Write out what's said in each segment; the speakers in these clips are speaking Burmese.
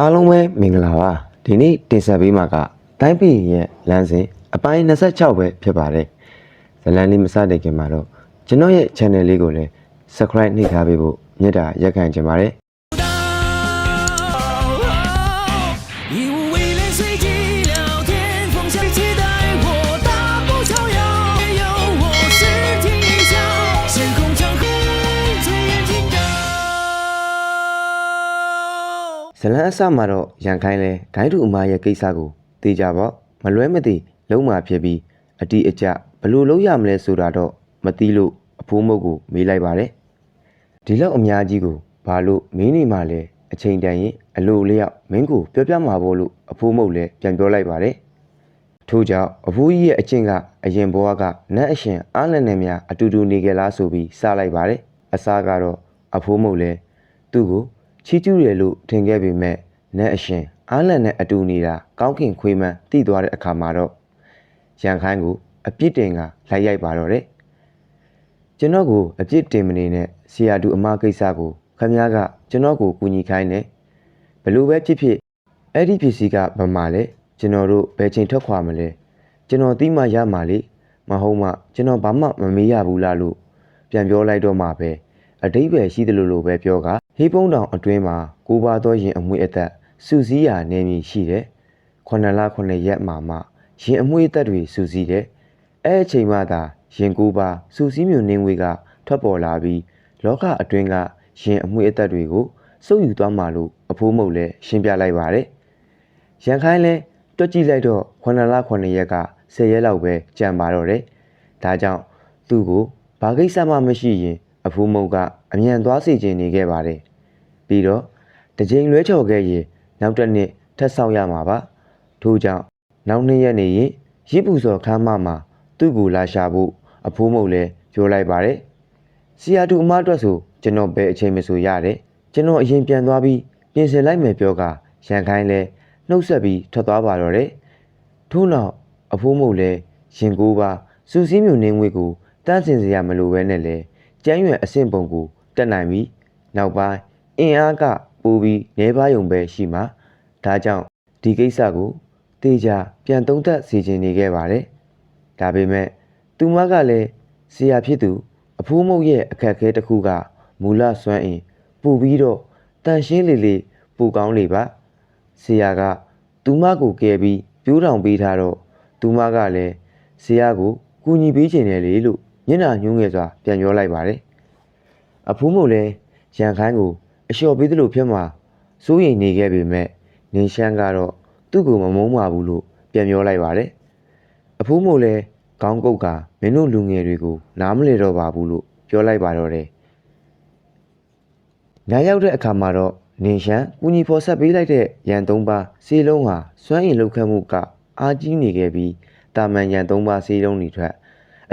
အားလုံးပဲမင်္ဂလာပါဒီနေ့တင်ဆက်ပေးမှာကတိုင်းပြည်ရဲ့လမ်းစဉ်အပိုင်း26ပဲဖြစ်ပါတယ်ဇလန်လေးမစတဲ့ခင်မှာတော့ကျွန်တော်ရဲ့ channel လေးကိုလည်း subscribe နှိပ်ထားပေးဖို့မြတ်တာရက်ခံချင်ပါတယ် လန်အစမှာတော့ရန်ခိုင်းလဲဂိုင်းတူအမရဲ့ကိစ္စကိုသိကြပေါ့မလွဲမသိလုံးမာဖြစ်ပြီးအတီးအကျဘယ်လို့လုံးရမလဲဆိုတာတော့မသိလို့အဖိုးမုတ်ကိုမေးလိုက်ပါတယ်ဒီလောက်အများကြီးကိုဘာလို့မင်းနေမှလဲအချိန်တန်ရင်အလိုလျောက်မင်းကိုပြောပြမှာပေါ့လို့အဖိုးမုတ်လည်းပြန်ပြောလိုက်ပါတယ်ထို့ကြောင့်အဖိုးကြီးရဲ့အချင်းကအရင်ဘဝကနတ်အရှင်အားလန်နဲ့များအတူတူနေကြလားဆိုပြီးစလိုက်ပါတယ်အစားကတော့အဖိုးမုတ်လည်းသူ့ကို ချီးကျူးတယ်လို့ထင်ခဲ့ပေမဲ့နတ်အရှင်အားလန်နဲ့အတူနေတာကောင်းကင်ခွေးမှန်းတိသွားတဲ့အခါမှာတော့ရန်ခိုင်းကိုအပြစ်တင်ကလိုက်ရိုက်ပါတော့တယ်ကျွန်တော်ကိုအပြစ်တင်မနေနဲ့ဆီယာတူအမကိစ္စကိုခမ ्या ကကျွန်တော်ကိုကူညီခိုင်းတယ်ဘလို့ပဲဖြစ်ဖြစ်အဲ့ဒီပစ္စည်းကဘာမှလဲကျွန်တော်တို့ဘယ်ချိန်ထွက်ခွာမလဲကျွန်တော်သိမှရမှာလေမဟုတ်မှကျွန်တော်ဘာမှမမေးရဘူးလားလို့ပြန်ပြောလိုက်တော့မှပဲ အတိတ်ပဲရှိတယ်လို့လို့ပဲပြောကဟေးပုံးတောင်အတွင်းမှာကိုပါတော့ရင်အမွေအသက်စူစည်းရာနေမည်ရှိတယ်ခုနှစ်လခုနှစ်ရက်မှမှရင်အမွေအသက်တွေစူစည်းတယ်အဲ့အချိန်မှသာရင်ကိုပါစူစည်းမျိုးနေငွေကထွက်ပေါ်လာပြီးလောကအတွင်းကရင်အမွေအသက်တွေကိုစုပ်ယူသွားမှလို့အဖိုးမုတ်လည်းရှင်းပြလိုက်ပါတယ်ရန်ခိုင်းလဲတွက်ကြည့်လိုက်တော့ခုနှစ်လခုနှစ်ရက်က10ရက်လောက်ပဲကြံပါတော့တယ်ဒါကြောင့်သူ့ကိုဘာကိစ္စမှမရှိရင် အဖိုးမုတ်ကအမြန်သွားစီခြင်းနေခဲ့ပါတယ်ပြီးတော့တစ်ချိန်လွဲချော်ခဲ့ရင်နောက်တစ်နှစ်ထပ်ဆောင်ရမှာပါထို့ကြောင့်နောက်နှစ်ရက်နေရင်ရစ်ပူစော်ခမ်းမမှာသူ့ကိုလာရှာဖို့အဖိုးမုတ်လည်းပြောလိုက်ပါတယ်စီယာတူအမအတွက်ဆိုကျွန်တော်ဘယ်အချိန်မဆိုရတယ်ကျွန်တော်အရင်ပြန်သွားပြီးပြင်ဆင်လိုက်မယ်ပြောကရန်ခိုင်းလဲနှုတ်ဆက်ပြီးထွက်သွားပါတော့တယ်ထို့နောက်အဖိုးမုတ်လည်းရင်ကိုးပါစူစည်းမျိုးနေငွေကိုတန်းစင်စရာမလိုပဲနဲ့လေ ကျန်းရွယ်အဆင့်ပုံကိုတက်နိုင်ပြီးနောက်ပိုင်းအင်အားကပိုပြီးနေပါယုံပဲရှိမှာဒါကြောင့်ဒီကိစ္စကိုတေချာပြန်သုံးသပ်စီခြင်းနေခဲ့ပါတယ်ဒါပေမဲ့သူမကလည်းဆရာဖြစ်သူ အဖိုးမုတ်ရဲ့အခက်အခဲတစ်ခုကမူလစွမ်းအင်ပူပြီးတော့တန်ရှင်းလေလေပူကောင်းလေပါဆရာက သူမကိုကယ်ပြီးပြိုးထောင်ပေးထားတော့သူမကလည်းဆရာကိုကူညီပေးခြင်းတယ်လေလို့ မျက်နှာညှိုးငယ်စွာပြန်ပြောလိုက်ပါတယ်အဖိုးမုတ်လည်းရန်ခိုင်းကိုအလျှော်ပေးသလိုဖြစ်မှာစိုးရိမ်နေခဲ့ပေမဲ့နေရှမ်းကတော့သူ့ကိုမမုန်းပါဘူးလို့ပြန်ပြောလိုက်ပါတယ်အဖိုးမို့လည်းခေါင်းကုတ်ကမင်းတို့လူငယ်တွေကိုနားမလည်တော့ပါဘူးလို့ပြောလိုက်ပါတော့တယ်ညရောက်တဲ့အခါမှာတော့နေရှမ်းကူညီဖော်ဆက်ပေးလိုက်တဲ့ရန်သုံးပါးစေလုံးဟာစွမ်းရည်လောက်ခတ်မှုကအားကြီးနေခဲ့ပြီးတာမန်ရန်သုံးပါးစေလုံးတွေထွက်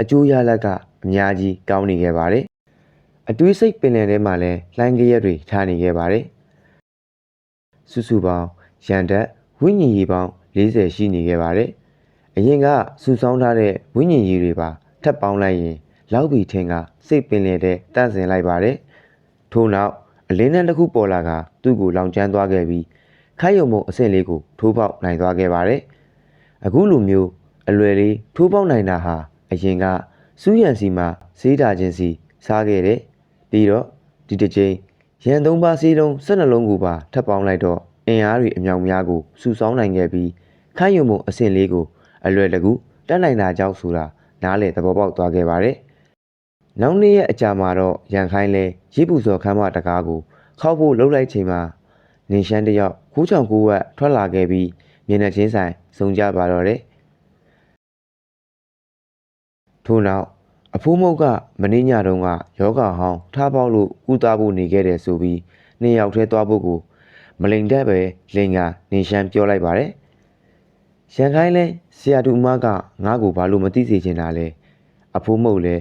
အကျိုးရလဒ်ကအများကြီးကောင်းနေခဲ့ပါတယ်အတွေးစိတ်ပင်လယ်ထဲမှာလည်းလှိုင်းကြရက်တွေထားနေခဲ့ပါတယ်စုစုပေါင်းရန်တက်ဝိညာဉ်ရေးပေါင်း40ရှိနေခဲ့ပါတယ်။အရင်ကစုဆောင်းထားတဲ့ဝိညာဉ်ရေးတွေပါထပ်ပေါင်းလိုက်ရင်လောက်ပြီထင်ကစိတ်ပင်လေတဲ့တန့်စင်လိုက်ပါတယ်။ထို့နောက်အလင်းနှန်းတစ်ခုပေါ်လာကသူ့ကိုလောင်ကျွမ်းသွားခဲ့ပြီးခိုက်ရုံမုံအဆင့်လေးကိုထိုးပေါက်နိုင်သွားခဲ့ပါတယ်။အခုလိုမျိုးအလွယ်လေးထိုးပေါက်နိုင်တာဟာ အရင်ကစူးရန်စီမှာဈေးတာချင်းစီစားခဲ့တယ်။ပြီးတော့ဒီတစ်ချိန်ရန်သုံးပါးစီးလုံး12လုံးကိုပါထပ်ပေါင်းလိုက်တော့အင်အားတွေအမြောက်များကိုစုဆောင်းနိုင်ခဲ့ပြီးခိုင်းယုံမုံအဆင့်လေးကိုအလွယ်တကူတက်နိုင်တာကြောင့်ဆိုတာနားလေသဘောပေါက်သွားခဲ့ပါတယ်။နောက်နေ့ရဲ့အကြာမှာတော့ရန်ခိုင်းလဲရစ်ပူစော်ခမ်းမတကားကိုခောက်ဖို့လှုပ်လိုက်ချိန်မှာနေရှမ်းတယောက်ကူးချောင်ကူးဝက်ထွက်လာခဲ့ပြီးမျက်နှာချင်းဆိုင်စုံကြပါတော့တယ်။ ထို့နောက်အဖိုးမုတ်ကမင်းညတုန်းကယောဂဟောင်းထားပေါက်လို့ကုသဖို့နေခဲ့တယ်ဆိုပြီးနှစ်ယောက်ထဲသွားဖို့ကိုမလိန်တဲ့ပဲလင်ကနေရှမ်းပြောလိုက်ပါတယ်။ရန်ခိုင်းလဲဆရာတူမကငါ့ကိုဘာလို့မသိစေချင်တာလဲ။အဖိုးမုတ်လဲ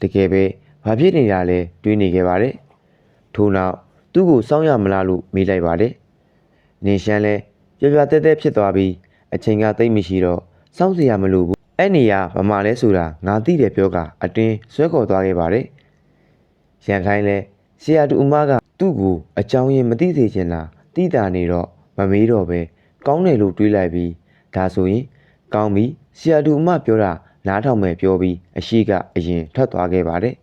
တကယ်ပဲဘာဖြစ်နေတာလဲတွေးနေခဲ့ပါတယ်။ထို့နောက်သူ့ကိုစောင့်ရမလားလို့မေးလိုက်ပါတယ်။နေရှမ်းလဲပြပြတဲတဲဖြစ်သွားပြီးအချိန်ကတိတ်မရှိတော့စောင့်စရာမလိုဘူး အဲ့နေရဗမာလဲဆိုတာငါသိတယ်ပြောကအတွင်းဆွဲခေါ်သွားခဲ့ပါတယ်ရန်ခိုင်းလဲဆရာတူအမကသူ့ကိုအကြောင်းရင်းမသိစေချင်တာတိတာနေတော့မမေးတော့ပဲကောင်းတယ်လို့တွေးလိုက်ပြီးဒါဆိုရင် ကောင်းပြီဆရာတူအမပြောတာနားထောင်မယ်ပြောပြီးအရှိကအရင်ထွက်သွားခဲ့ပါတယ်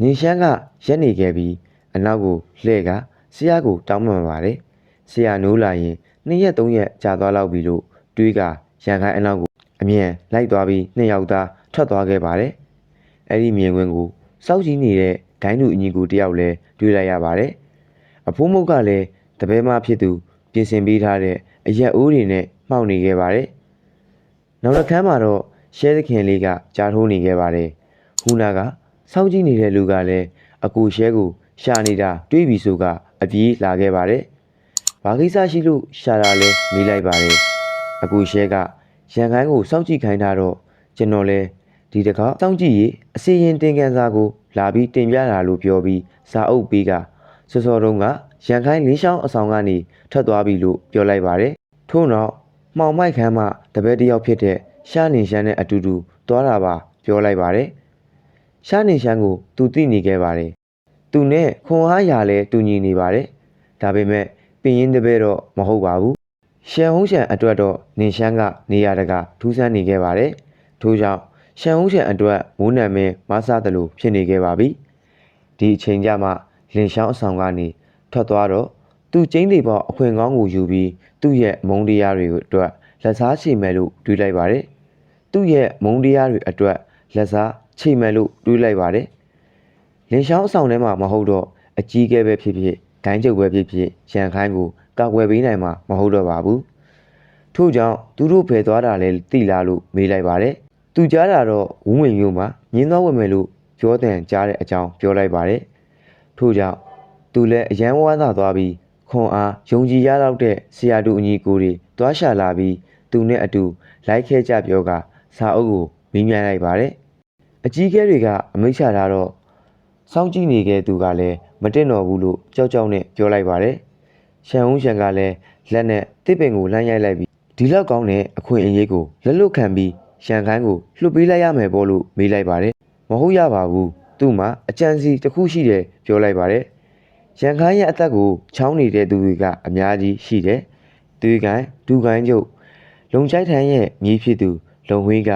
နေရှမ်းကရက်နေခဲ့ပြီးအနောက်ကိုလှည့်ကဆရာကိုတောင်းပန်ပါတယ်ဆရာနိုးလာရင်နှစ်ရက်သုံးရက်ကြာသွားလောက်ပြီလို့တွေးက ရန်ခိုင်းအနောက်ကိုအမြန်လိုက်သွားပြီးနှစ်ယောက်သားထွက်သွားခဲ့ပါတယ်အဲ့ဒီမြင်ကွင်းကိုစောက်ကြည့်နေတဲ့ဂိုင်းလူအညီကိုတယောက်လဲတွေးလိုက်ရပါတယ်အဖိုးမုတ်ကလည်းတပည့်မဖြစ်သူပြင်ဆင်ပေးထားတဲ့အရက်အိုးတွေနဲ့မှောက်နေခဲ့ပါတယ်နောက်တစ်ခါမှတော့ရှဲသခင်လေးကကြားထိုးနေခဲ့ပါတယ်ဟူနာကစောက်ကြည့်နေတဲ့လူကလည်းအကူရှဲကိုရှာနေတာတွေးပြီးဆိုကအပြေးလာခဲ့ပါတယ်ဘာကိစ္စရှိလို့ရှာတာလဲမေးလိုက်ပါတယ် အကူရှဲကရန်ခိုင်းကိုစောင့်ကြည့်ခိုင်းတာတော့ကျွန်တော်လဲဒီတခါစောင့်ကြည့်ရေးအစီရင်တင်ကန်စာကိုလာပြီးတင်ပြတာလို့ပြောပြီးစာအုပ်ပေးကစောစောတုန်းကရန်ခိုင်းလင်းချောင်းအဆောင်ကနေထွက်သွားပြီလို့ပြောလိုက်ပါတယ်ထို့နောက်မှောင်မိုက်ခမ်းမှတပည့်တစ်ယောက်ဖြစ်တဲ့ရှားနေရှမ်းနဲ့အတူတူသွားတာပါပြောလိုက်ပါတယ်ရှားနေရှမ်းကိုသူသိနေခဲ့ပါတယ်သူနဲ့ခွန်အားရလဲတူညီနေပါတယ်ဒါပေမဲ့ပင်ရင်တပည့်တော့မဟုတ်ပါဘူး ရှန်ဟုံးရှန်အတွက်တော့နင်ရှမ်းကနေရာတကာထူးဆန်းနေခဲ့ပါတယ်။ထို့ကြောင့်ရှန်ဟုံးရှန်အတွက်မိုးနံမင်းမဆသလိုဖြစ်နေခဲ့ပါပြီ။ဒီအချိန်ကျမှလင်ရှောင်းအဆောင်ကနေထွက်သွားတော့သူ့ကျင်းတွေပေါ်အခွင့်ကောင်းကိုယူပြီးသူ့ရဲ့မုံတရားတွေအတွက်လက်စားချိန်မယ်လို့တွေးလိုက်ပါတယ်။သူ့ရဲ့မုံတရားတွေအတွက်လက်စားချိန်မယ်လို့တွေးလိုက်ပါတယ်။လင်ရှောင်းအဆောင်ထဲမှာမဟုတ်တော့အကြီးကဲပဲဖြစ်ဖြစ်ဂိုင်းကျုပ်ပဲဖြစ်ဖြစ်ရန်ခိုင်းကို ကာကွယ်ပေးနိုင်မှာမဟုတ်တော့ပါဘူး။ထို့ကြောင့်သူတို့ဖယ်သွားတာလဲတိလာလို့မေးလိုက်ပါတယ်။သူကြားတာတော့ဝင်းဝင်မျိုးမှာမြင်းသွားဝင်မယ်လို့ပြောတဲ့ကြားတဲ့အကြောင်းပြောလိုက်ပါတယ်။ထို့ကြောင့်သူလည်းအယံဝမ်းသာသွားပြီးခွန်အားယုံကြည်ရတော့တဲ့ဆရာတူအညီကိုတွေတွားရှာလာပြီးသူနဲ့အတူလိုက်ခဲကြပြောကစာအုပ်ကိုမိမြန်းလိုက်ပါတယ်။အကြီးကဲတွေကအမိန့်ချတာတော့စောင့်ကြည့်နေခဲ့သူကလည်းမတင်တော်ဘူးလို့ကြောက်ကြောက်နဲ့ပြောလိုက်ပါတယ်။ ရှန်ဦးရှန်ကလည်းလက်နဲ့တစ်ပင်ကိုလှမ်းရိုက်လိုက်ပြီးဒီလောက်ကောင်းတဲ့အခွင့်အရေးကိုလက်လွတ်ခံပြီးရှန်ခိုင်းကိုလှုပ်ပေးလိုက်ရမယ်ပေါ့လို့မေးလိုက်ပါတယ်။မဟုတ်ရပါဘူး။သူ့မှာအကြံစီတစ်ခုရှိတယ်ပြောလိုက်ပါတယ်။ရန်ခိုင်းရဲ့အသက်ကိုချောင်းနေတဲ့သူတွေကအများကြီးရှိတယ်။သူကိုင်ဒူကိုင်ကျုပ်လုံချိုက်ထန်းရဲ့မြေးဖြစ်သူ လုံဝေးက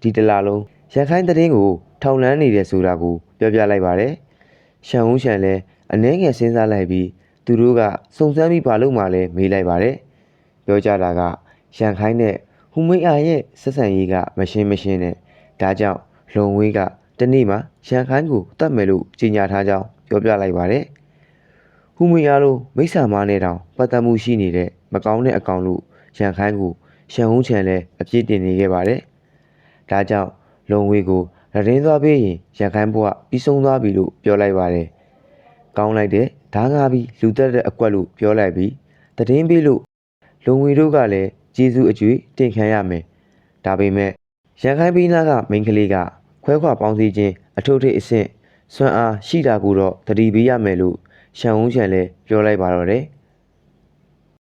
ဒီတလာလုံးရန်ခိုင်းတဲ့င်းကိုထောင်လန်းနေတယ်ဆိုတာကိုပြောပြလိုက်ပါတယ်။ရှန်ဦးရှန်လည်းအနှဲငယ်စဉ်းစားလိုက်ပြီး သူတို့ကစုံစမ်းပြီးဘာလို့မှလဲမေးလိုက်ပါတယ်။ပြောကြတာကရန်ခိုင်းနဲ့ဟူမိတ်အားရဲ့ဆက်ဆံရေးကမရှင်းမရှင်းနဲ့ဒါကြောင့်လုံဝေးကတနေ့မှရန်ခိုင်းကိုတတ်မယ်လို့ကြေညာထားကြောင်းပြောပြလိုက်ပါတယ်။ဟူမိတ်အားလို့မိစ္ဆာမနဲ့တောင်ပတ်သက်မှုရှိနေတဲ့မကောင်းတဲ့အကောင်လို့ရန်ခိုင်းကိုရှန်ဟုံးချန်လဲအပြစ်တင်နေခဲ့ပါတယ်။ဒါကြောင့်လုံဝေးကိုရတင်းသွားပေးရင်ရန်ခိုင်းဘဝပြီးဆုံးသွားပြီလို့ပြောလိုက်ပါတယ်။ကောင်းလိုက်တဲ့ ဓာငါပြီးလူသက်တဲ့အကွက်လို့ပြောလိုက်ပြီးတည်င်းပေးလို့လုံဝေတို့ကလည်းကျေးဇူးအကျွေးတင်ခံရမယ်။ဒါပေမဲ့ရန်ခိုင်းပြီးနာကမိန်းကလေးကခွဲခွာပေါင်းစည်းခြင်းအထုပ်ထိပ်အဆင့်စွမ်းအားရှိတာကိုတော့တတိပေးရမယ်လို့ရှန်ဝုံးချန်လဲပြောလိုက်ပါတော့တယ်။